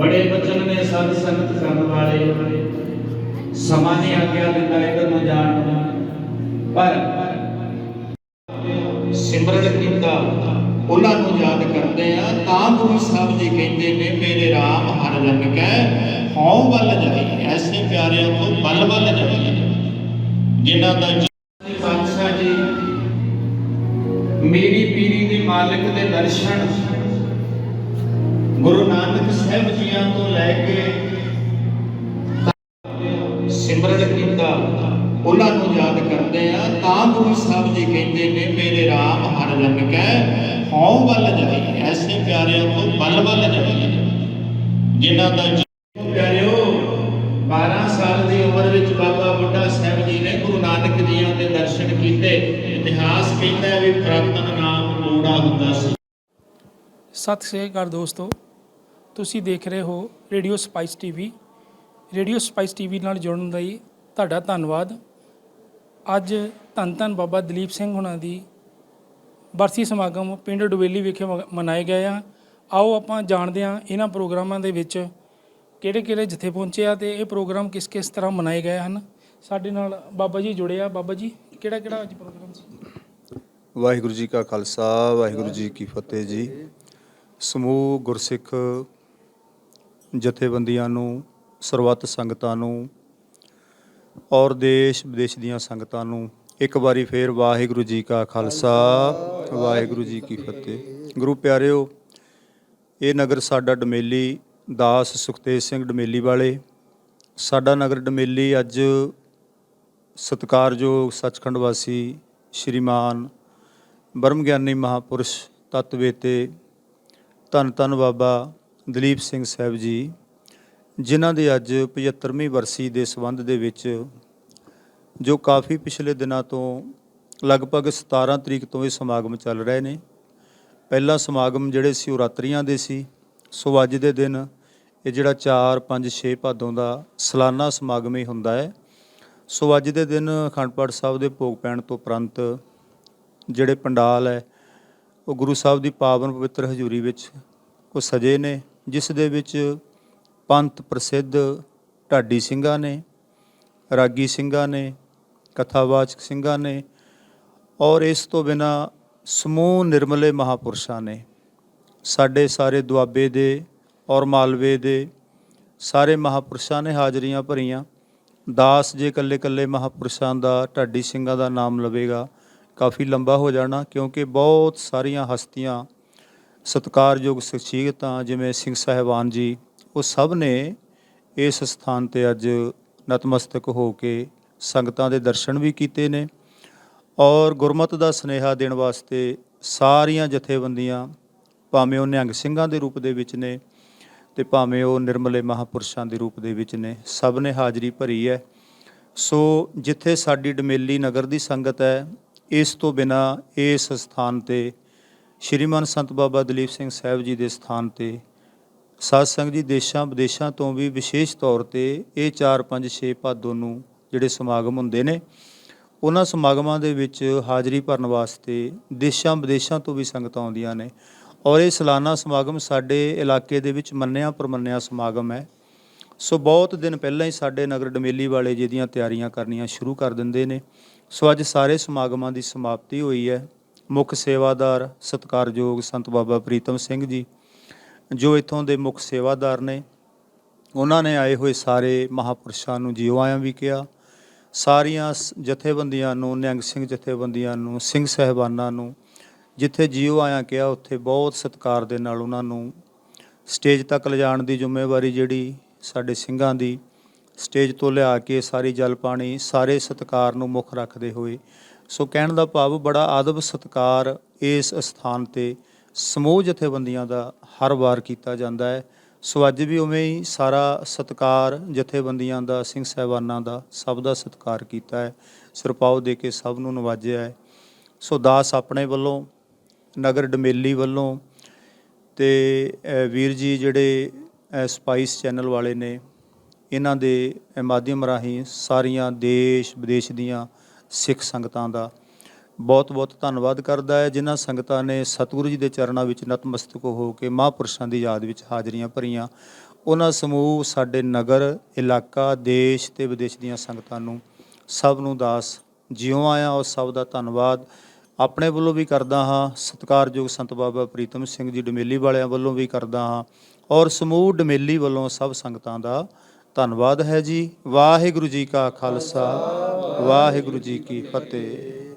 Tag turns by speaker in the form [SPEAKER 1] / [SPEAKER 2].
[SPEAKER 1] ਬੜੇ ਬਚਨ ਨੇ ਸਦ ਸੰਗਤ ਕਰਨ ਵਾਲੇ। ਸਮਾਂ ਨੇ ਆਗਿਆ ਦਿੰਦਾ ਇਧਰ ਨੂੰ ਜਾਣ ਪਰ ਸਿਮਰਨ ਕੀਤਾ, ਉਹਨਾਂ ਨੂੰ ਯਾਦ ਕਰਦੇ ਆ, ਤਾਂ ਗੁਰੂ ਸਾਹਿਬ ਜੀ ਕਹਿੰਦੇ ਨੇ, ਮੇਰੇ ਰਾਮ ਹਰ ਰੰਗ ਕੈ, ਹਉ ਵੱਲ ਜਾਈ, ਐਸੇ ਪਿਆਰਿਆਂ ਤੋਂ ਬਲ ਵੱਲ ਜਾਈ। ਜਿਨ੍ਹਾਂ ਦਾ ਪਾਤਸ਼ਾਹ ਜੀ, ਮੇਰੀ ਪੀਰੀ ਦੇ ਮਾਲਕ ਦੇ ਦਰਸ਼ਨ ਗੁਰੂ ਨਾਨਕ ਸਾਹਿਬ ਜੀਆਂ ਤੋਂ ਲੈ ਕੇ ਸਿਮਰਨ ਕੀਤਾ, ਉਹਨਾਂ ਨੂੰ ਯਾਦ ਕਰਦੇ ਆ, ਤਾਂ ਗੁਰੂ ਸਾਹਿਬ ਜੀ ਕਹਿੰਦੇ ਨੇ, ਮੇਰੇ RAM ਹਰ ਜਨ ਕੈ ਹਉ ਵੱਲ ਜਾਈ, ਐਸੇ ਪਿਆਰਿਆਂ ਤੋਂ ਬਲ ਵੱਲ ਜਾਈ। ਜਿਨ੍ਹਾਂ ਦਾ ਪਿਆਰਿਓ 12 ਸਾਲ ਦੀ ਉਮਰ ਵਿੱਚ ਬਾਬਾ ਬੁੱਢਾ ਸਾਹਿਬ ਜੀ ਨੇ ਗੁਰੂ ਨਾਨਕ ਜੀਆਂ ਦੇ ਦਰਸ਼ਨ ਕੀਤੇ। ਇਤਿਹਾਸ ਕਹਿੰਦਾ ਹੈ ਵੀ ਪ੍ਰਾਤਨ ਨਾਮ ਲੋੜਾ ਹੁੰਦਾ ਸੀ।
[SPEAKER 2] ਸਤਿ ਸ੍ਰੀ ਅਕਾਲ ਦੋਸਤੋ। ਤੁਸੀਂ ਦੇਖ ਰਹੇ ਹੋ radio spice TV. Radio spice TV ਨਾਲ ਜੁੜਨ ਲਈ ਤੁਹਾਡਾ ਧੰਨਵਾਦ। ਅੱਜ ਧੰਨ ਧੰਨ ਬਾਬਾ ਦਲੀਪ ਸਿੰਘ ਹੁਣਾਂ ਦੀ ਬਰਸੀ ਸਮਾਗਮ ਪਿੰਡ ਡੁਵੇਲੀ ਵਿਖੇ ਮ- ਮਨਾਏ ਗਏ ਆ। ਆਓ ਆਪਾਂ ਜਾਣਦੇ ਹਾਂ ਇਹਨਾਂ ਪ੍ਰੋਗਰਾਮਾਂ ਦੇ ਵਿੱਚ ਕਿਹੜੇ ਕਿਹੜੇ ਜਿੱਥੇ ਪਹੁੰਚੇ ਆ ਤੇ ਇਹ ਪ੍ਰੋਗਰਾਮ ਕਿਸ ਕਿਸ ਤਰ੍ਹਾਂ ਮਨਾਏ ਗਏ ਹਨ। ਸਾਡੇ ਨਾਲ ਬਾਬਾ ਜੀ ਜੁੜੇ ਆ। ਬਾਬਾ ਜੀ ਕਿਹੜਾ ਕਿਹੜਾ ਅੱਜ ਪ੍ਰੋਗਰਾਮ ਸੀ?
[SPEAKER 3] ਵਾਹਿਗੁਰੂ ਜੀ ਕਾ ਖਾਲਸਾ, ਵਾਹਿਗੁਰੂ ਜੀ ਕੀ ਫਤਿਹ ਜੀ। ਸਮੂਹ ਗੁਰਸਿੱਖ ਜਥੇਬੰਦੀਆਂ ਨੂੰ, ਸਰਬੱਤ ਸੰਗਤਾਂ ਨੂੰ ਔਰ ਦੇਸ਼ ਵਿਦੇਸ਼ ਦੀਆਂ ਸੰਗਤਾਂ ਨੂੰ ਇੱਕ ਵਾਰੀ ਫੇਰ ਵਾਹਿਗੁਰੂ ਜੀ ਕਾ ਖਾਲਸਾ, ਵਾਹਿਗੁਰੂ ਜੀ ਕੀ ਫਤਿਹ। ਗੁਰੂ ਪਿਆਰਿਓ, ਇਹ ਨਗਰ ਸਾਡਾ ਡਮੇਲੀ ਦਾਸ ਸੁਖਤੇਜ ਸਿੰਘ ਡਮੇਲੀ ਵਾਲੇ। ਸਾਡਾ ਨਗਰ ਡਮੇਲੀ ਅੱਜ ਸਤਿਕਾਰਯੋਗ ਸੱਚਖੰਡ ਵਾਸੀ ਸ਼੍ਰੀਮਾਨ ਬ੍ਰਹਮ ਗਿਆਨੀ ਮਹਾਪੁਰਸ਼ ਤਤਵੇਤੇ ਧੰਨ ਧੰਨ ਬਾਬਾ ਦਲੀਪ ਸਿੰਘ ਸਾਹਿਬ ਜੀ, ਜਿਨ੍ਹਾਂ ਦੇ ਅੱਜ 75ਵੀਂ ਵਰਸੀ ਦੇ ਸੰਬੰਧ ਦੇ ਵਿੱਚ ਜੋ ਕਾਫੀ ਪਿਛਲੇ ਦਿਨਾਂ ਤੋਂ ਲਗਭਗ 17 ਤਰੀਕ ਤੋਂ ਇਹ ਸਮਾਗਮ ਚੱਲ ਰਹੇ ਨੇ। ਪਹਿਲਾ ਸਮਾਗਮ ਜਿਹੜੇ ਸੀ ਉਹ ਰਾਤਰੀਆਂ ਦੇ ਸੀ, ਸੋ ਅੱਜ ਦੇ ਦਿਨ ਇਹ ਜਿਹੜਾ 4 5 6 ਭਾਦੋਂ ਦਾ ਸਾਲਾਨਾ ਸਮਾਗਮ ਹੀ ਹੁੰਦਾ ਹੈ। ਸੋ ਅੱਜ ਦੇ ਦਿਨ ਅਖੰਡ ਪਾਠ ਸਾਹਿਬ ਦੇ ਭੋਗ ਪੈਣ ਤੋਂ ਉਪਰੰਤ ਜਿਹੜੇ ਪੰਡਾਲ ਹੈ, ਉਹ ਗੁਰੂ ਸਾਹਿਬ ਦੀ ਪਾਵਨ ਪਵਿੱਤਰ ਹਜ਼ੂਰੀ ਵਿੱਚ ਉਹ ਸਜੇ ਨੇ। ਜਿਸ ਦੇ ਵਿੱਚ ਪੰਥ ਪ੍ਰਸਿੱਧ ਢਾਡੀ ਸਿੰਘਾਂ ਨੇ, ਰਾਗੀ ਸਿੰਘਾਂ ਨੇ, ਕਥਾਵਾਚਕ ਸਿੰਘਾਂ ਨੇ ਔਰ ਇਸ ਤੋਂ ਬਿਨਾ ਸਮੂਹ ਨਿਰਮਲੇ ਮਹਾਪੁਰਸ਼ਾਂ ਨੇ। ਸਾਡੇ ਸਾਰੇ ਦੁਆਬੇ ਦੇ ਔਰ ਮਾਲਵੇ ਦੇ ਸਾਰੇ ਮਹਾਪੁਰਸ਼ਾਂ ਨੇ ਹਾਜ਼ਰੀਆਂ ਭਰੀਆਂ। ਦਾਸ ਜੇ ਕੱਲੇ ਕੱਲੇ ਮਹਾਪੁਰਸ਼ਾਂ ਦਾ ਢਾਡੀ ਸਿੰਘਾਂ ਦਾ ਨਾਮ ਲਵੇਗਾ, ਕਾਫੀ ਲੰਬਾ ਹੋ ਜਾਣਾ ਕਿਉਂਕਿ ਬਹੁਤ ਸਾਰੀਆਂ ਹਸਤੀਆਂ ਸਤਿਕਾਰਯੋਗ ਸ਼ਖਸੀਅਤਾਂ ਜਿਵੇਂ ਸਿੰਘ ਸਾਹਿਬਾਨ ਜੀ, ਉਹ ਸਭ ਨੇ ਇਸ ਸਥਾਨ ਤੇ ਅੱਜ ਨਤਮਸਤਕ ਹੋ ਕੇ ਸੰਗਤਾਂ ਦੇ ਦਰਸ਼ਨ ਵੀ ਕੀਤੇ ਨੇ ਔਰ ਗੁਰਮਤ ਦਾ ਸਨੇਹਾ ਦੇਣ ਵਾਸਤੇ ਸਾਰੀਆਂ ਜਥੇਬੰਦੀਆਂ, ਭਾਵੇਂ ਉਹ ਨਿਹੰਗ ਸਿੰਘਾਂ ਦੇ ਰੂਪ ਦੇ ਵਿੱਚ ਨੇ ਤੇ ਭਾਵੇਂ ਉਹ ਨਿਰਮਲੇ ਮਹਾਪੁਰਸ਼ਾਂ ਦੇ ਰੂਪ ਦੇ ਵਿੱਚ ਨੇ, ਸਭ ਨੇ ਹਾਜ਼ਰੀ ਭਰੀ ਹੈ। ਸੋ ਜਿੱਥੇ ਸਾਡੀ ਡਮੇਲੀ ਨਗਰ ਦੀ ਸੰਗਤ ਹੈ, ਇਸ ਤੋਂ ਬਿਨਾ ਇਸ ਸਥਾਨ ਤੇ ਸ਼੍ਰੀਮਾਨ ਸੰਤ ਬਾਬਾ ਦਲੀਪ ਸਿੰਘ ਸਾਹਿਬ ਜੀ ਦੇ ਸਥਾਨ ਤੇ ਸਾਧ ਸੰਗਤ ਜੀ ਦੇਸ਼ਾਂ ਵਿਦੇਸ਼ਾਂ ਤੋਂ ਵੀ ਵਿਸ਼ੇਸ਼ ਤੌਰ ਤੇ ਇਹ 4 5 6 ਭਾਦੋਂ ਨੂੰ ਜਿਹੜੇ ਸਮਾਗਮ ਹੁੰਦੇ ਨੇ, ਉਹਨਾਂ ਸਮਾਗਮਾਂ ਦੇ ਵਿੱਚ ਹਾਜ਼ਰੀ ਭਰਨ ਵਾਸਤੇ ਦੇਸ਼ਾਂ ਵਿਦੇਸ਼ਾਂ ਤੋਂ ਵੀ ਸੰਗਤਾਂ ਆਉਂਦੀਆਂ ਨੇ ਔਰ ਇਹ ਸਾਲਾਨਾ ਸਮਾਗਮ ਸਾਡੇ ਇਲਾਕੇ ਦੇ ਵਿੱਚ ਮੰਨਿਆ ਪਰਮੰਨਿਆ ਸਮਾਗਮ ਹੈ। ਸੋ ਬਹੁਤ ਦਿਨ ਪਹਿਲਾਂ ਹੀ ਸਾਡੇ ਨਗਰ ਡਮੇਲੀ ਵਾਲੇ ਜੀ ਦੀਆਂ ਤਿਆਰੀਆਂ ਕਰਨੀਆਂ ਸ਼ੁਰੂ ਕਰ ਦਿੰਦੇ ਨੇ। ਸੋ ਅੱਜ ਸਾਰੇ ਸਮਾਗਮਾਂ ਦੀ ਸਮਾਪਤੀ ਹੋਈ ਹੈ। ਮੁੱਖ ਸੇਵਾਦਾਰ ਸਤਿਕਾਰਯੋਗ ਸੰਤ ਬਾਬਾ ਪ੍ਰੀਤਮ ਸਿੰਘ ਜੀ, ਜੋ ਇੱਥੋਂ ਦੇ ਮੁੱਖ ਸੇਵਾਦਾਰ ਨੇ, ਉਹਨਾਂ ਨੇ ਆਏ ਹੋਏ ਸਾਰੇ ਮਹਾਪੁਰਸ਼ਾਂ ਨੂੰ ਜੀਓ ਆਇਆਂ ਵੀ ਕਿਹਾ। ਸਾਰੀਆਂ ਸ- ਜਥੇਬੰਦੀਆਂ ਨੂੰ, ਨਿਹੰਗ ਸਿੰਘ ਜਥੇਬੰਦੀਆਂ ਨੂੰ, ਸਿੰਘ ਸਹਿਬਾਨਾਂ ਨੂੰ, ਜਿੱਥੇ ਜੀਓ ਆਇਆਂ ਕਿਹਾ, ਉੱਥੇ ਬਹੁਤ ਸਤਿਕਾਰ ਦੇ ਨਾਲ ਉਹਨਾਂ ਨੂੰ ਸਟੇਜ ਤੱਕ ਲਿਜਾਣ ਦੀ ਜ਼ਿੰਮੇਵਾਰੀ ਜਿਹੜੀ ਸਾਡੇ ਸਿੰਘਾਂ ਦੀ, ਸਟੇਜ ਤੋਂ ਲਿਆ ਕੇ ਸਾਰੀ ਜਲ ਪਾਣੀ, ਸਾਰੇ ਸਤਿਕਾਰ ਨੂੰ ਮੁੱਖ ਰੱਖਦੇ ਹੋਏ ਸੋ ਕਹਿਣ ਦਾ ਭਾਵ ਬੜਾ ਆਦਬ ਸਤਿਕਾਰ ਇਸ ਸਥਾਨ ਤੇ ਸਮੂਹ ਜਥੇਬੰਦੀਆਂ ਦਾ ਹਰ ਵਾਰ ਕੀਤਾ ਜਾਂਦਾ ਹੈ। ਸੋ ਅੱਜ ਵੀ ਉਵੇਂ ਹੀ ਸਾਰਾ ਸਤਿਕਾਰ ਜਥੇਬੰਦੀਆਂ ਦਾ, ਸਿੰਘ ਸਹਿਬਾਨਾਂ ਦਾ ਸਭ ਦਾ ਸਤਿਕਾਰ ਕੀਤਾ ਹੈ। ਸਿਰਪਾਉ ਦੇ ਕੇ ਸਭ ਨੂੰ ਨਵਾਜਿਆ ਹੈ। ਸੋ ਦਾਸ ਆਪਣੇ ਵੱਲੋਂ, ਨਗਰ ਡਮੇਲੀ ਵੱਲੋਂ ਤੇ ਵੀਰ ਜੀ ਜਿਹੜੇ ਸਪਾਈਸ ਚੈਨਲ ਵਾਲੇ ਨੇ, ਇਹਨਾਂ ਦੇ ਮਾਧਿਅਮ ਰਾਹੀਂ ਸਾਰੀਆਂ ਦੇਸ਼ ਵਿਦੇਸ਼ ਦੀਆਂ ਸਿੱਖ ਸੰਗਤਾਂ ਦਾ ਬਹੁਤ-ਬਹੁਤ ਧੰਨਵਾਦ ਕਰਦਾ ਹੈ, ਜਿਨ੍ਹਾਂ ਸੰਗਤਾਂ ਨੇ ਸਤਿਗੁਰੂ ਜੀ ਦੇ ਚਰਨਾਂ ਵਿੱਚ ਨਤਮਸਤਕ ਹੋ ਕੇ ਮਹਾਂਪੁਰਸ਼ਾਂ ਦੀ ਯਾਦ ਵਿੱਚ ਹਾਜ਼ਰੀਆਂ ਭਰੀਆਂ। ਉਹਨਾਂ ਸਮੂਹ, ਸਾਡੇ ਨਗਰ, ਇਲਾਕਾ, ਦੇਸ਼ ਤੇ ਵਿਦੇਸ਼ ਦੀਆਂ ਸੰਗਤਾਂ ਨੂੰ ਸਭ ਨੂੰ ਦਾਸ ਜਿਉਂ ਆਇਆ ਉਹ ਸਭ ਦਾ ਧੰਨਵਾਦ। ਆਪਣੇ ਵੱਲੋਂ ਵੀ ਕਰਦਾ ਹਾਂ, ਸਤਿਕਾਰਯੋਗ ਸੰਤ ਬਾਬਾ ਪ੍ਰੀਤਮ ਸਿੰਘ ਜੀ ਡਮੇਲੀ ਵਾਲਿਆਂ ਵੱਲੋਂ ਵੀ ਕਰਦਾ ਹਾਂ। ਔਰ ਸਮੂਹ ਡਮੇਲੀ ਵੱਲੋਂ ਸਭ ਸੰਗਤਾਂ ਦਾ ਧੰਨਵਾਦ ਹੈ ਜੀ। ਵਾਹਿਗੁਰੂ ਜੀ ਕਾ ਖਾਲਸਾ ਵਾਹਿਗੁਰੂ ਜੀ ਕੀ ਫਤਿਹ।